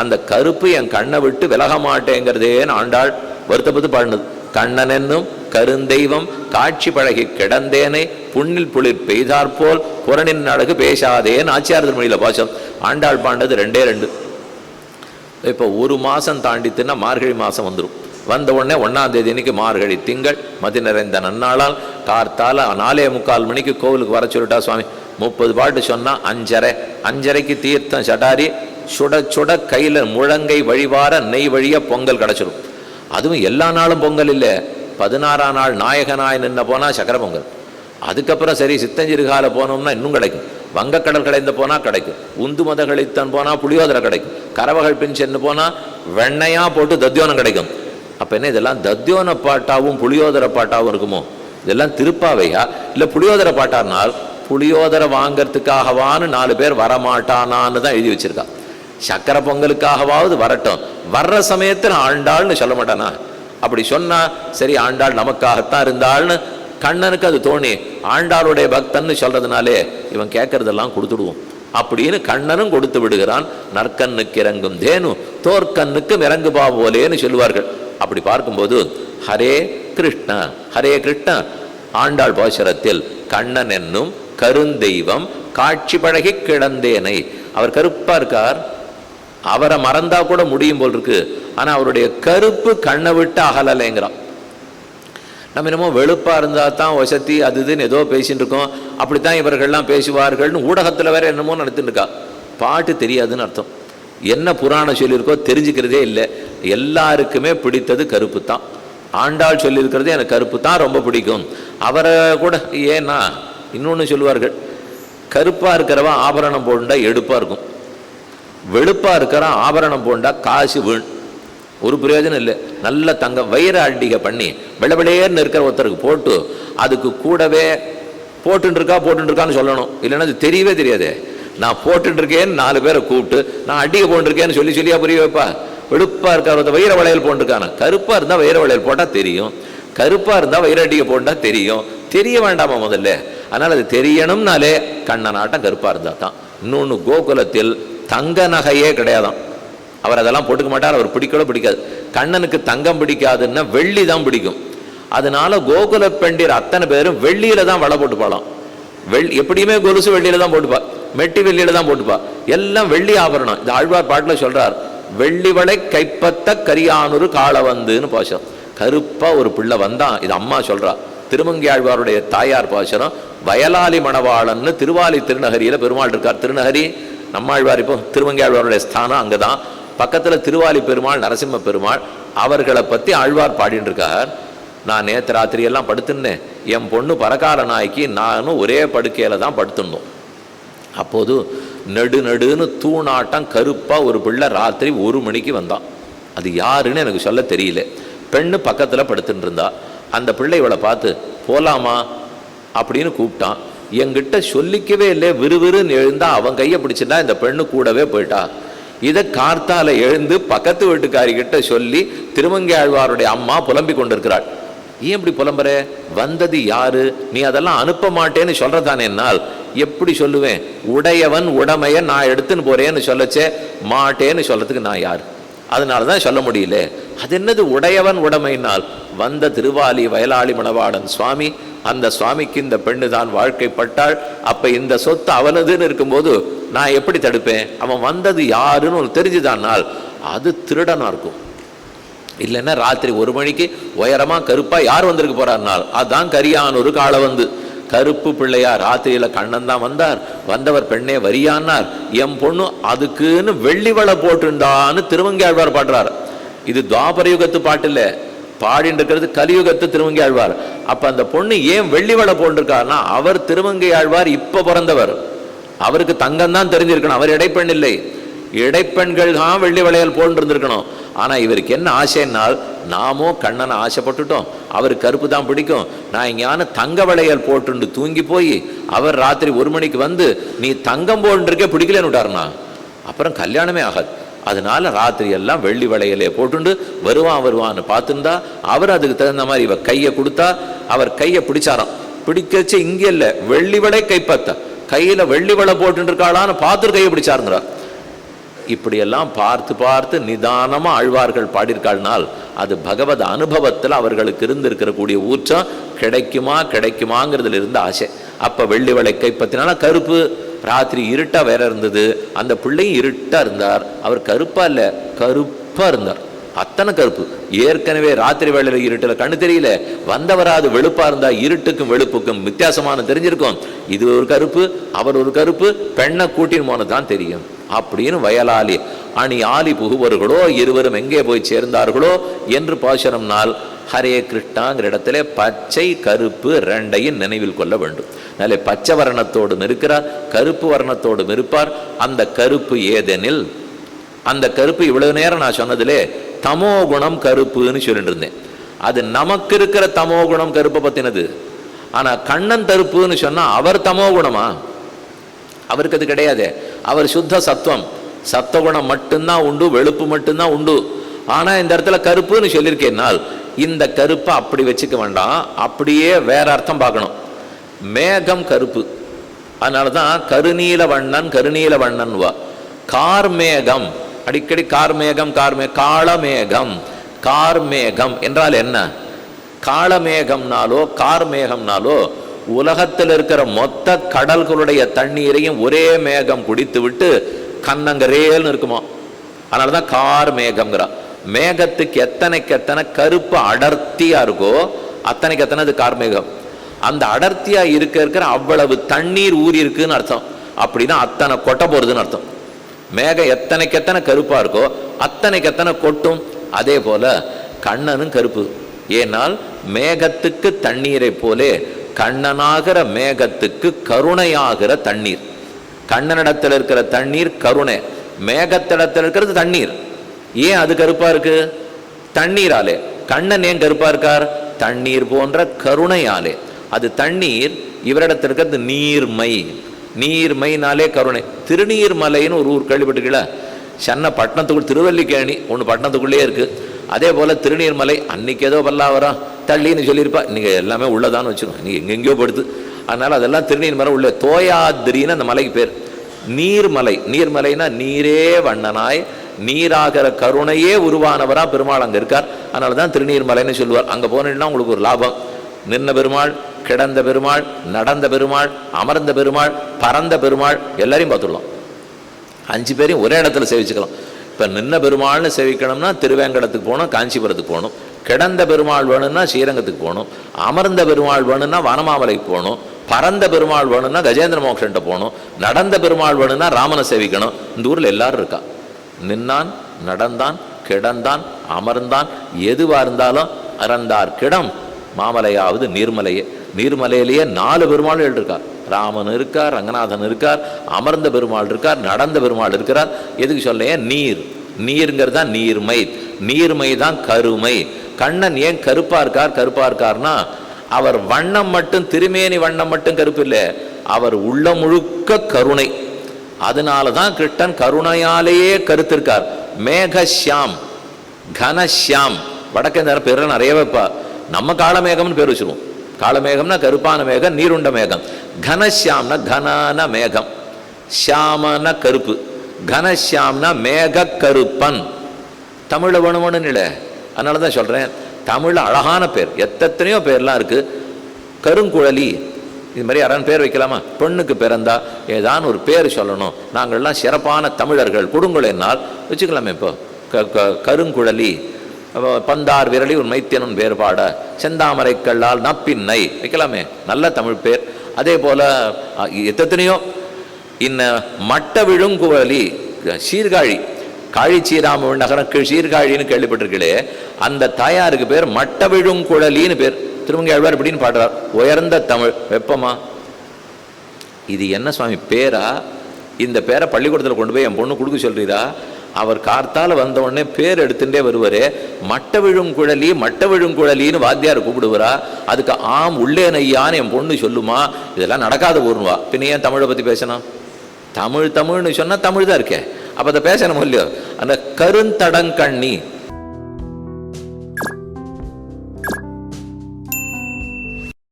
அந்த கருப்பு என் கண்ணை விட்டு விலக மாட்டேங்கிறதேன்னு ஆண்டாள் வருத்தப்பட்டு பாடினது. கண்ணன் என்னும் கருந்தெய்வம் காட்சி பழகி கிடந்தேனை புண்ணில் புளிர் பெய்தாற்போல் புறனின் அழகு பேசாதேன்னு ஆச்சியார் மொழியில பாசம் ஆண்டாள் பாண்டது ரெண்டே ரெண்டு. இப்போ ஒரு மாதம் தாண்டித்துன்னா மார்கழி மாதம் வந்துடும் வந்த உடனே ஒன்றாம் தேதி அன்னைக்கு மார்கழி திங்கள் மதி நிறைந்த நன்னாளால் கார்த்தால நாலே முக்கால் மணிக்கு கோவிலுக்கு வர சொல்லிட்டா சுவாமி. முப்பது பாட்டு சொன்னா அஞ்சரை. அஞ்சரைக்கு தீர்த்தம் சடாரி சுட சுட கையில் முழங்கை வழிவார நெய் வழிய பொங்கல் கிடச்சிடும் அதுவும் எல்லா நாளும் பொங்கல் இல்லை. பதினாறாம் நாள் நாயகனாய் நின்று போனால் சக்கரை பொங்கல். அதுக்கப்புறம் சரி சித்தஞ்சிறுகால போனோம்னா இன்னும் கிடைக்கும். வங்கக்கடல் கடைந்து போனால் கிடைக்கும். உந்து மத கழித்தன் போனால் புளியோதரை கிடைக்கும். கரவகள் பின் சென்று போனால் வெண்ணையாக போட்டு தத்தியோனம் கிடைக்கும். அப்போ என்ன இதெல்லாம்? தத்தியோன பாட்டாவும் புளியோதரை பாட்டாவும் இருக்குமோ? இதெல்லாம் திருப்பாவையா? இல்லை புளியோதரை பாட்டானால் புளியோதரை வாங்கிறதுக்காகவான்னு நாலு பேர் வரமாட்டானான்னு தான் எழுதி வச்சிருக்கா. சக்கரை பொங்கலுக்காகவாவது வரட்டும். வர்ற சமயத்தில் ஆண்டாள்னு சொல்ல மாட்டானா? அப்படி சொன்னா சரி ஆண்டாள் நமக்காகத்தான் இருந்தாள்னு கண்ணனுக்கு அது தோணி. ஆண்டாளுடைய பக்தன்னு சொல்றதுனாலே இவன் கேட்கறதெல்லாம் கொடுத்துடுவோம். அப்படின்னு கண்ணனும் கொடுத்து விடுகிறான். நற்கண்ணுக்கு இறங்கும் தேனு தோற்கண்ணுக்கு இறங்குபா போலேன்னு சொல்லுவார்கள். அப்படி பார்க்கும்போது ஹரே கிருஷ்ண ஹரே கிருஷ்ண. ஆண்டாள் பாசுரத்தில் கண்ணன் என்னும் கருந்தெய்வம் காட்சி பழகி கிடந்தேனை. அவர் கருப்பாக இருக்கார். அவரை மறந்தா கூட முடியும் போல் இருக்கு. ஆனா அவருடைய கருப்பு கண்ணை விட்டு அகலலைங்கிறான். நம்ம என்னமோ வெளுப்பா இருந்தா தான் வசதி அது இதுன்னு ஏதோ பேசிட்டு இருக்கோம். அப்படித்தான் இவர்கள்லாம் பேசுவார்கள்னு ஊடகத்துல வேற என்னமோ நடத்திட்டு இருக்கா. பாட்டு தெரியாதுன்னு அர்த்தம். என்ன புராணம் சொல்லியிருக்கோ தெரிஞ்சுக்கிறதே இல்லை. எல்லாருக்குமே பிடித்தது கருப்பு தான். ஆண்டாள் சொல்லியிருக்கிறது எனக்கு கருப்பு தான் ரொம்ப பிடிக்கும். அவரை கூட ஏன்னா இன்னொன்று சொல்லுவார்கள் கருப்பாக இருக்கிறவன் ஆபரணம் போண்டா எடுப்பாக இருக்கும். வெளுப்பாக இருக்கிறான் ஆபரணம் போண்டா காசு வீண். ஒரு பிரயோஜனம் இல்லை. நல்ல தங்க வைர அண்டிகை பண்ணி வெள்ளவெளேன்னு இருக்கிற ஒருத்தருக்கு போட்டு அதுக்கு கூடவே போட்டுருக்கா போட்டுருக்கான்னு சொல்லணும். இல்லைன்னா அது தெரியவே தெரியாதே. நான் போட்டுருக்கேன்னு நாலு பேரை கூப்பிட்டு நான் அடிகை போட்டுருக்கேன்னு சொல்லி சொல்லியா புரிய வைப்பா? வெளுப்பாக இருக்கார் ஒருத்த வைர வளையல் போட்டுருக்கானு? கருப்பாக இருந்தால் வைர வளையல் போட்டால் தெரியும். கருப்பாக இருந்தால் வைர அடிகை போட்டால் தெரியும். தெரிய வேண்டாமா முதல்ல? அதனால் அது தெரியணும்னாலே கண்ணனாட்டம் கருப்பாக இருந்தால் தான் இன்னொன்று கோகுலத்தில் தங்க நகையே கிடையாதான் அவர் அதெல்லாம் போட்டுக்க மாட்டார் அவர் பிடிக்கவே பிடிக்காது. கண்ணனுக்கு தங்கம் பிடிக்காதுன்னா வெள்ளி தான் பிடிக்கும். அதனால கோகுல பெண்டிர் அத்தனை பேரும் வெள்ளியில தான் வலை போட்டு போகலாம் வெள் எப்படியுமே கொலுசு வெள்ளியில தான் போட்டுப்பா. மெட்டி வெள்ளியில தான் போட்டுப்பா. எல்லாம் வெள்ளி ஆபரணம். இந்த ஆழ்வார் பாட்டில் சொல்றார் வெள்ளி வளை கைப்பத்த கரியானூர் காளவந்துன்னு பாசம் கருப்பா ஒரு பிள்ளை வந்தான் இது அம்மா சொல்றா. திருமங்கி ஆழ்வாருடைய தாயார் பாசனம் வயலாளி மணவாளன்னு திருவாலி திருநகரியில பெருமாள் இருக்கார். திருநகரி நம்மாழ்வார் இப்போ திருவங்கையாழ்வாருடைய ஸ்தானம் ஸ்தானம் அங்கதான். பக்கத்தில் திருவாலி பெருமாள் நரசிம்ம பெருமாள் அவர்களை பற்றி ஆழ்வார் பாடின்னு இருக்கார் நான் நேற்று ராத்திரியெல்லாம் படுத்துன்னேன் என் பொண்ணு பரகால நாய்க்கு நானும் ஒரே படுக்கையில் தான் படுத்துருந்தோம். அப்போது நடு நடுன்னு தூணாட்டம் கருப்பாக ஒரு பிள்ளை ராத்திரி ஒரு மணிக்கு வந்தான் அது யாருன்னு எனக்கு சொல்ல தெரியல. பெண்ணு பக்கத்தில் படுத்துட்டு இருந்தா அந்த பிள்ளை இவளை பார்த்து போகலாமா அப்படின்னு கூப்பிட்டான். என்கிட்ட சொல்லிக்கவே இல்லை. விறுவிறுன்னு எழுந்தா அவன் கையை பிடிச்சிருந்தா இந்த பெண்ணு கூடவே போயிட்டா. இதை கார்த்தால எழுந்து பக்கத்து வீட்டுக்காரிகிட்ட சொல்லி திருமங்கையாழ்வாருடைய அம்மா புலம்பிக் கொண்டிருக்கிறாள். ஏன் இப்படி புலம்புற? வந்தது யாரு? நீ அதெல்லாம் அனுப்ப மாட்டேன்னு சொல்றதானே என்னால்? எப்படி சொல்லுவேன்? உடையவன் உடமைய நான் எடுத்துன்னு போறேன்னு சொல்லச்சே மாட்டேன்னு சொல்றதுக்கு நான் யார்? அதனால தான் சொல்ல முடியல. அது என்னது உடையவன் உடைமையினால்? வந்த திருவாலி வயலாளி மணவாளன் சுவாமி அந்த சுவாமிக்கு இந்த பெண்ணு தான் வாழ்க்கைப்பட்டாள். அப்போ இந்த சொத்து அவனதுன்னு இருக்கும்போது நான் எப்படி தடுப்பேன்? அவன் வந்தது யாருன்னு ஒரு தெரிஞ்சுதானால் அது திருடனாக இருக்கும். இல்லைன்னா ராத்திரி ஒரு மணிக்கு உயரமா கருப்பா யார் வந்திருக்க அதுதான் கரியான் ஒரு காளை வந்து கருப்பு பிள்ளையார் ராத்திரியில் கண்ணன் தான் வந்தார். வந்தவர் பெண்ணே வரியானார் என் பொண்ணு அதுக்குன்னு வெள்ளி வளை போட்டுண்டான்னு திருவங்கியாழ்வார் பாடுறார். இது துவாபர யுகத்து பாட்டு இல்லை பாடிட்டு இருக்கிறது கலியுகத்து திருவங்கை ஆழ்வார் அப்ப அந்த பொண்ணு ஏன் வெள்ளி வலை போட்டிருக்காருன்னா அவர் திருவங்கை ஆழ்வார் இப்ப பிறந்தவர். அவருக்கு தங்கம் தான் தெரிஞ்சிருக்கணும் அவர் இடைப்பெண் இல்லை. இடைப்பெண்கள் தான் வெள்ளி வளையல் போன்று இருந்திருக்கணும் ஆனா இவருக்கு என்ன ஆசைன்னால் நாமோ கண்ணனை ஆசைப்பட்டுட்டோம். அவருக்கு கருப்பு தான் பிடிக்கும். நான் இங்கேயான தங்க வளையல் போட்டுண்டு தூங்கி போய் அவர் ராத்திரி ஒரு மணிக்கு வந்து நீ தங்கம் போன்றிருக்கே பிடிக்கலன்னு விட்டாருனா அப்புறம் கல்யாணமே ஆகாது. அதனால ராத்திரி எல்லாம் வெள்ளி வளையலே போட்டுண்டு வருவான் வருவான்னு பார்த்துருந்தா அவர் அதுக்கு தகுந்த மாதிரி இவ கையை கொடுத்தா அவர் கையை பிடிச்சாராம். பிடிக்கச்சு இங்கே இல்லை வெள்ளி வளை கைப்பத்த. கையில வெள்ளி வளை போட்டுட்டு இருக்காளான்னு பார்த்துட்டு கையை பிடிச்சாருங்கிறார் இப்படியெல்லாம் பார்த்து பார்த்து நிதானமாக ஆழ்வார்கள் பாடியிருக்காள்னால் அது பகவத் அனுபவத்தில் அவர்களுக்கு இருந்திருக்கிற கூடிய ஊற்றம் கிடைக்குமா கிடைக்குமாங்கிறதுல இருந்த ஆசை. அப்போ வெள்ளி வளை கைப்பற்றினால கருப்பு ராத்திரி இருட்டாக வேற இருந்தது. அந்த பிள்ளையும் இருட்டாக இருந்தார். அவர் கருப்பாக இல்லை கருப்பாக இருந்தார். அத்தனை கருப்பு. ஏற்கனவே ராத்திரி வேளையில் இருட்டில் கண்ணு தெரியல. வந்தவராது வெளுப்பாக இருந்தால் இருட்டுக்கும் வெளுப்புக்கும் வித்தியாசமான தெரிஞ்சிருக்கும். இது ஒரு கருப்பு அவர் ஒரு கருப்பு பெண்ணை கூட்டின்னு போனது தான் தெரியும். அப்படின்னு வயலாளி அணி ஆலி புகுவர்களோ இருவரும் எங்கே போய் சேர்ந்தார்களோ என்று பாசுரம்னால் ஹரே கிருஷ்ணாங்கிற இடத்துல பச்சை கருப்பு ரெண்டையும் நினைவில் கொள்ள வேண்டும். நல்ல பச்சை வர்ணத்தோடும் இருக்கிறார் கருப்பு வர்ணத்தோடும் இருப்பார் அந்த கருப்பு ஏதெனில் அந்த கருப்பு இவ்வளவு நேரம் நான் சொன்னதிலே தமோ குணம் கருப்புன்னு சொல்லிட்டு இருந்தேன் அது நமக்கு இருக்கிற தமோ குணம் கருப்பை பத்தினது. ஆனா கண்ணன் கருப்புன்னு சொன்னா அவர் தமோ குணமா? அவருக்கு அது கிடையாது. அவர் சுத்த சத்துவம். சத்தகுணம் மட்டும்தான் உண்டு வெளுப்பு மட்டும்தான் உண்டு. ஆனால் இந்த இடத்துல கருப்புன்னு சொல்லியிருக்கேனால் இந்த கருப்பை அப்படி வச்சுக்க வேண்டாம். அப்படியே வேற அர்த்தம் பார்க்கணும். மேகம் கருப்பு. அதனால தான் கருநீல வண்ணன் கருநீல வண்ணன் வா கார்மேகம் அடிக்கடி கார்மேகம் கார்மே காளமேகம் கார்மேகம் என்றால் என்ன? காளமேகம்னாலோ கார்மேகம்னாலோ உலகத்தில் இருக்கிற மொத்த கடல்களுடைய தண்ணீரையும் ஒரே மேகம் குடித்து விட்டு கண்ணங்கரேல்னு இருக்குமா? அதனால தான் கார் மேகம்ங்கிறா. மேகத்துக்கு எத்தனைக்கு எத்தனை கருப்பு அடர்த்தியா இருக்கோ அத்தனைக்கு எத்தனை அது கார்மேகம் அந்த அடர்த்தியா இருக்க இருக்கிற அவ்வளவு தண்ணீர் ஊறி இருக்குன்னு அர்த்தம். அப்படின்னா அத்தனை கொட்ட போகிறதுன்னு அர்த்தம். மேகம் எத்தனைக்கு எத்தனை கருப்பாக இருக்கோ அத்தனைக்கு எத்தனை கொட்டும். அதே போல கண்ணனும் கருப்பு. ஏனால் மேகத்துக்கு தண்ணீரை போலே கண்ணனாகிற மேகத்துக்கு கருணையாகிற தண்ணீர். கண்ணனிடத்தில் இருக்கிற தண்ணீர் கருணை. மேகத்திடத்தில் இருக்கிறது தண்ணீர். ஏன் அது கருப்பா இருக்கு? தண்ணீராலே. கண்ணன் ஏன் கருப்பா இருக்கார்? தண்ணீர் போன்ற கருணையாலே. அது தண்ணீர் இவரிடத்தில் இருக்கிறது நீர்மை. நீர்மைனாலே கருணை. திருநீர்மலைன்னு ஒரு ஊர் கேள்விப்பட்டுக்கல சென்னை பட்டணத்துக்குள் திருவல்லிக்கேணி ஒன்று பட்டணத்துக்குள்ளேயே இருக்கு. அதே போல திருநீர்மலை அன்னைக்கு ஏதோ பல்லாவரம் தள்ளின்னு சொல்லியிருப்பா. இன்னைக்கு எல்லாமே உள்ளதான்னு வச்சுக்கோ நீ எங்கெங்கேயோ படுத்து அதனால அதெல்லாம் திருநீர்மலை உள்ள தோயாதிரின்னு அந்த மலைக்கு பேர். நீர்மலை நீர்மலைனா நீரே வண்ணனாய் நீராகிற கருணையே உருவானவரா பெருமாள் அங்க இருக்கார். அதனால தான் திருநீர்மலைன்னு சொல்லுவார். அங்க போனீங்கன்னா உங்களுக்கு ஒரு லாபம். நின்ன பெருமாள் கிடந்த பெருமாள் நடந்த பெருமாள் அமர்ந்த பெருமாள் பறந்த பெருமாள் எல்லாரையும் பார்த்துடலாம். அஞ்சு பேரையும் ஒரே இடத்துல சேவிச்சுக்கலாம். இப்போ நின்ன பெருமாள்னு சேவிக்கணும்னா திருவேங்கடத்துக்கு போகணும் காஞ்சிபுரத்துக்கு போகணும். கிடந்த பெருமாள் வேணும்னா ஸ்ரீரங்கத்துக்கு போகணும். அமர்ந்த பெருமாள் வேணும்னா வனமாமலைக்கு போகணும். பறந்த பெருமாள் வேணும்னா கஜேந்திர மோக்ஷன்ட்ட போகணும். நடந்த பெருமாள் வேணும்னா ராமனை சேவிக்கணும். இந்த ஊரில் எல்லாரும் இருக்கா? நின்னான் நடந்தான் கிடந்தான் அமர்ந்தான் எதுவாக இருந்தாலும் அறந்தார் கிடம். மாமலையாவது நீர்மலையே. நீர்மலையிலேயே நாலு பெருமாள் இருக்கார் ராமன் இருக்கார் ரங்கநாதன் இருக்கார் அமர்ந்த பெருமாள் இருக்கார் நடந்த பெருமாள் இருக்கிறார். எதுக்கு சொல்லையே நீர். நீருங்கிறது தான் நீர்மை. நீர்மை தான் கருமை. கண்ணன் ஏன் கருப்பா இருக்கார்? கருப்பா இருக்கார்னா அவர் வண்ணம் மட்டும் திருமேனி வண்ணம் மட்டும் கருப்பு இல்லை. அவர் உள்ள முழுக்க கருணை. அதனால தான் கிருஷ்ணன் கருணையாலேயே கருத்திருக்கார். மேகஷ்யாம். கனஷ்யாம். வடக்கே நேரம் பேர் நிறைய வைப்பா நம்ம காலமேகம்னு பேர் வச்சிருவோம். காலமேகம்னா கருப்பான மேகம் நீருண்ட மேகம். கனசியாம்னா கனான மேகம். ஷியாமன கருப்பு. கனசியாம்னா மேக கருப்பன் தமிழ வேணுமனு இல்லை அதனால தான் சொல்கிறேன் தமிழ் அழகான பேர். எத்தனையோ பேர்லாம் இருக்குது கருங்குழலி. இது மாதிரி யாரான பேர் வைக்கலாமா? பெண்ணுக்கு பிறந்தா ஏதான் ஒரு பேர் சொல்லணும். நாங்கள்லாம் சிறப்பான தமிழர்கள். கொடுங்குழலினால் வச்சுக்கலாமே இப்போ. க க கருங்குழலி. பந்தார் விரலி உன் மைத்தியனும் வேறுபாட. செந்தாமரை கல்லால் நப்பின்னை. வைக்கலாமே நல்ல தமிழ் பேர். அதே போல் எத்தனையோ இன்ன மட்ட விழுங்குவலி சீர்காழி. காழி சீராம நகரம் சீர்காழின்னு கேள்விப்பட்டிருக்கீங்களே அந்த தாயாருக்கு பேர் மட்ட விழுங்குழலின்னு பேர். திருமங்கை ஆழ்வார் இப்படின்னு பாடுறார். உயர்ந்த தமிழ் வெப்பமா? இது என்ன சுவாமி பேரா? இந்த பேரை பள்ளிக்கூடத்தில் கொண்டு போய் என் பொண்ணு கொடுக்க சொல்றீதா அவர் கார்த்தால் வந்த உடனே பேர் எடுத்துட்டே வருவார். மட்ட விழுங்குழலி மட்ட விழுங்குழலின்னு வாத்தியார் கூப்பிடுவாரா? அதுக்கு ஆம் உள்ளே நையான்னு என் பொண்ணு சொல்லுமா? இதெல்லாம் நடக்காத ஊர்வா பின்ன ஏன் தமிழை பற்றி பேசணும்? தமிழ் தமிழ்னு சொன்னால் தமிழ் தான் இருக்கே. அப்போ அதை பேசணும் இல்லையோ? அந்த கருந்தடங்கண்ணி.